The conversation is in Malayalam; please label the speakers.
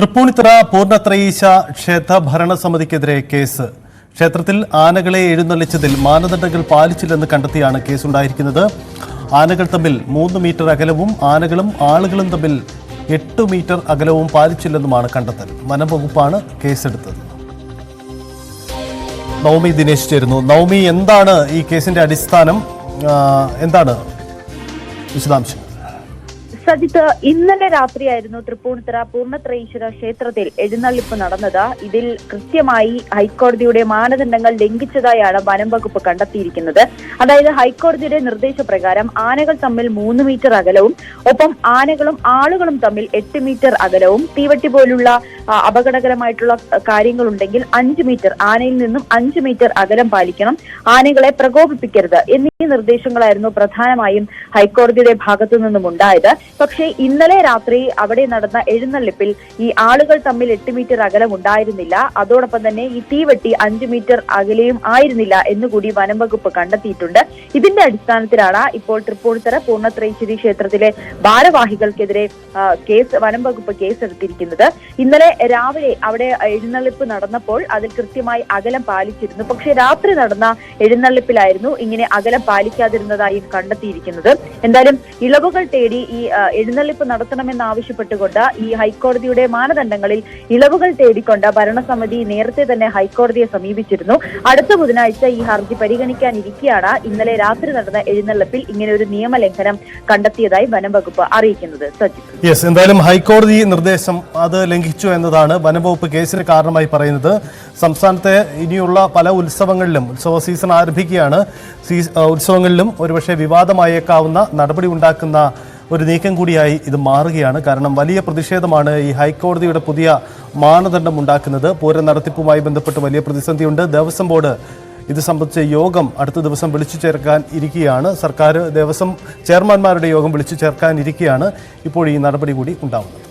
Speaker 1: തൃപ്പൂണിത്തുറ പൂർണത്രയീശ ക്ഷേത്ര ഭരണസമിതിക്കെതിരെ കേസ്. ക്ഷേത്രത്തിൽ ആനകളെ എഴുന്നള്ളിച്ചതിൽ മാനദണ്ഡങ്ങൾ പാലിച്ചില്ലെന്ന് കണ്ടെത്തിയാണ് കേസുണ്ടായിരിക്കുന്നത്. ആനകൾ തമ്മിൽ മൂന്ന് മീറ്റർ അകലവും ആനകളും ആളുകളും തമ്മിൽ എട്ട് മീറ്റർ അകലവും പാലിച്ചില്ലെന്നുമാണ് കണ്ടെത്തൽ. വനംവകുപ്പാണ് കേസെടുത്തത്. നവമി ദിനേശ് ചേരുന്നു. നവമി എന്താണ് ഈ കേസിന്റെ അടിസ്ഥാനം? എന്താണ് വിശദാംശം
Speaker 2: സജിത്ത് ഇന്നലെ രാത്രിയായിരുന്നു തൃപ്പൂണിത്തുറ പൂർണത്രയീശ്വര ക്ഷേത്രത്തിൽ എഴുന്നള്ളിപ്പ് നടന്നത്. ഇതിൽ കൃത്യമായി ഹൈക്കോടതിയുടെ മാനദണ്ഡങ്ങൾ ലംഘിച്ചതായാണ് വനം വകുപ്പ് കണ്ടെത്തിയിരിക്കുന്നത്. അതായത് ഹൈക്കോടതിയുടെ നിർദ്ദേശപ്രകാരം ആനകൾ തമ്മിൽ മൂന്ന് മീറ്റർ അകലവും ഒപ്പം ആനകളും ആളുകളും തമ്മിൽ എട്ട് മീറ്റർ അകലവും തീവട്ടി പോലുള്ള അപകടകരമായിട്ടുള്ള കാര്യങ്ങളുണ്ടെങ്കിൽ അഞ്ച് മീറ്റർ ആനയിൽ നിന്നും അഞ്ച് മീറ്റർ അകലം പാലിക്കണം. ആനകളെ പ്രകോപിപ്പിക്കരുത് എന്നീ നിർദ്ദേശങ്ങളായിരുന്നു പ്രധാനമായും ഹൈക്കോടതിയുടെ ഭാഗത്തു നിന്നും ഉണ്ടായത് പക്ഷേ ഇന്നലെ രാത്രി അവിടെ നടന്ന എഴുന്നള്ളിപ്പിൽ ഈ ആളുകൾ തമ്മിൽ എട്ട് മീറ്റർ അകലം ഉണ്ടായിരുന്നില്ല. അതോടൊപ്പം തന്നെ ഈ തീവെട്ടി അഞ്ച് മീറ്റർ അകലെയും ആയിരുന്നില്ല എന്നുകൂടി വനം വകുപ്പ് കണ്ടെത്തിയിട്ടുണ്ട്. ഇതിന്റെ അടിസ്ഥാനത്തിലാണ് ഇപ്പോൾ തൃപ്പൂണിത്തറ പൂർണത്രൈശ്വരി ക്ഷേത്രത്തിലെ ഭാരവാഹികൾക്കെതിരെ കേസ് വനം വകുപ്പ് കേസെടുത്തിരിക്കുന്നത്. ഇന്നലെ രാവിലെ അവിടെ എഴുന്നള്ളിപ്പ് നടന്നപ്പോൾ അതിൽ കൃത്യമായി അകലം പാലിച്ചിരുന്നു. പക്ഷേ രാത്രി നടന്ന എഴുന്നള്ളിപ്പിലായിരുന്നു ഇങ്ങനെ അകലം പാലിക്കാതിരുന്നതായും കണ്ടെത്തിയിരിക്കുന്നത്. എന്തായാലും ഇളവുകൾ തേടി ഈ എഴുന്നള്ളിപ്പ് നടത്തണമെന്ന് ആവശ്യപ്പെട്ടുകൊണ്ട് ഈ ഹൈക്കോടതിയുടെ മാനദണ്ഡങ്ങളിൽ ഇളവുകൾ തേടിക്കൊണ്ട് ഭരണസമിതി നേരത്തെ തന്നെ ഹൈക്കോടതിയെ സമീപിച്ചിരുന്നു. അടുത്ത ബുധനാഴ്ച ഈ ഹർജി പരിഗണിക്കാനിരിക്കെയാണ് ഇന്നലെ രാത്രി നടന്ന എഴുന്നള്ളിപ്പിൽ ഇങ്ങനെ ഒരു നിയമലംഘനം കണ്ടെത്തിയതായി വനം വകുപ്പ് അറിയിക്കുന്നത്
Speaker 1: യെസ് എന്തായാലും ഹൈക്കോടതി നിർദ്ദേശം അത് ലംഘിച്ചു എന്നതാണ് വനംവകുപ്പ് കേസിന് കാരണമായി പറയുന്നത്. സംസ്ഥാനത്തെ ഇനിയുള്ള പല ഉത്സവങ്ങളിലും ഉത്സവ സീസൺ ആരംഭിക്കുകയാണ്. ഉത്സവങ്ങളിലും ഒരുപക്ഷെ വിവാദമായേക്കാവുന്ന നടപടി ഉണ്ടാക്കുന്ന ഒരു നീക്കം കൂടിയായി ഇത് മാറുകയാണ്. കാരണം വലിയ പ്രതിഷേധമാണ് ഈ ഹൈക്കോടതിയുടെ പുതിയ മാനദണ്ഡം ഉണ്ടാക്കുന്നത്. പൂര നടത്തിപ്പുമായി ബന്ധപ്പെട്ട് വലിയ പ്രതിസന്ധിയുണ്ട്. ദേവസ്വം ബോർഡ് ഇത് സംബന്ധിച്ച യോഗം അടുത്ത ദിവസം വിളിച്ചു ചേർക്കാൻ ഇരിക്കുകയാണ്. സർക്കാർ ദേവസ്വം ചെയർമാൻമാരുടെ യോഗം വിളിച്ചു ചേർക്കാൻ ഇരിക്കുകയാണ്. ഇപ്പോൾ ഈ നടപടി കൂടി ഉണ്ടാവുന്നത്.